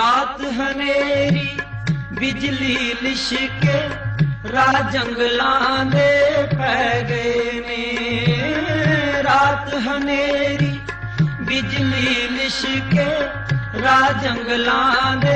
ਰਾਤ ਹਨੇਰੀ, ਬਿਜਲੀ ਲਿਸ਼ਕੇ ਰਾਹ ਜੰਗਲਾਂ ਦੇ ਪੈ ਗਏ ਨੇ। ਰਾਤ ਹਨੇਰੀ, ਬਿਜਲੀ ਲਿਸ਼ਕੇ ਰਾਹ ਜੰਗਲਾਂ ਦੇ